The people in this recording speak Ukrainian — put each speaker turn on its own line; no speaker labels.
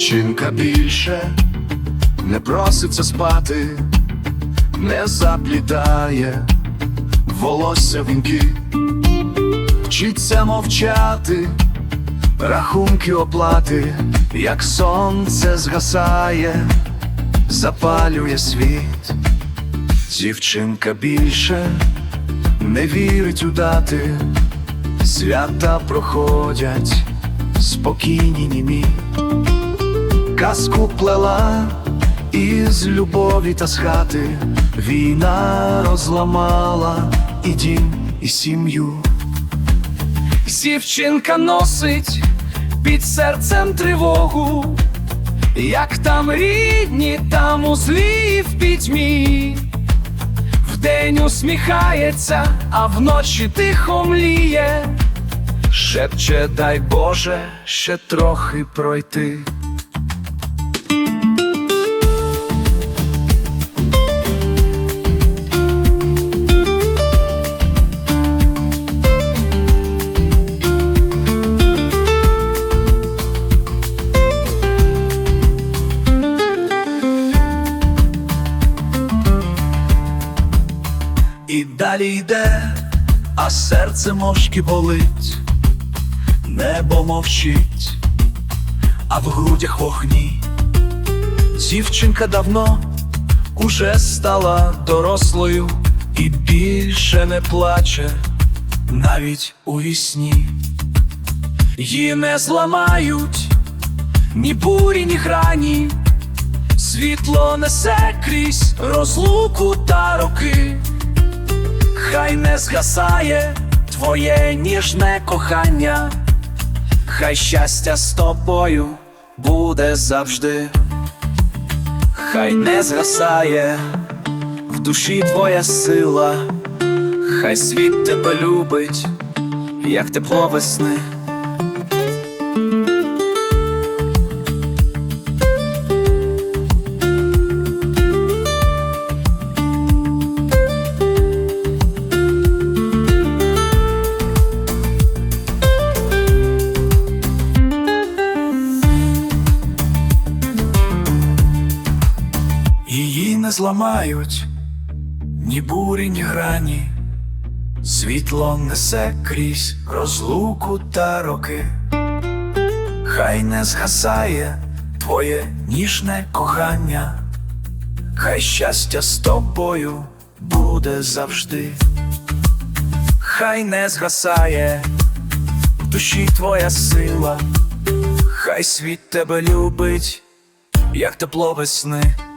Дівчинка більше не проситься спати, не заплітає волосся вінки, вчиться мовчати, рахунки оплати, як сонце згасає, запалює світ. Дівчинка більше не вірить у дати, свята проходять спокійні німі. Казку плела із любові та з хати, війна розламала і дім, і сім'ю. Дівчинка носить під серцем тривогу, як там рідні, там у злі в пітьмі. Вдень усміхається, а вночі тихо мліє, шепче, дай Боже, ще трохи пройти. І далі йде, а серце мовчки болить, небо мовчить, а в грудях вогні. Дівчинка давно уже стала дорослою і більше не плаче навіть у вісні. Її не зламають ні бурі, ні грані, світло несе крізь розлуку та роки. Хай не згасає твоє ніжне кохання, хай щастя з тобою буде завжди, хай не згасає в душі твоя сила, хай світ тебе любить, як тепло весни. Не зламають. Ні бурі, ні грані, світло несе крізь розлуку та роки, хай не згасає твоє ніжне кохання, хай щастя з тобою буде завжди, хай не згасає в душі твоя сила, хай світ тебе любить, як тепло весни.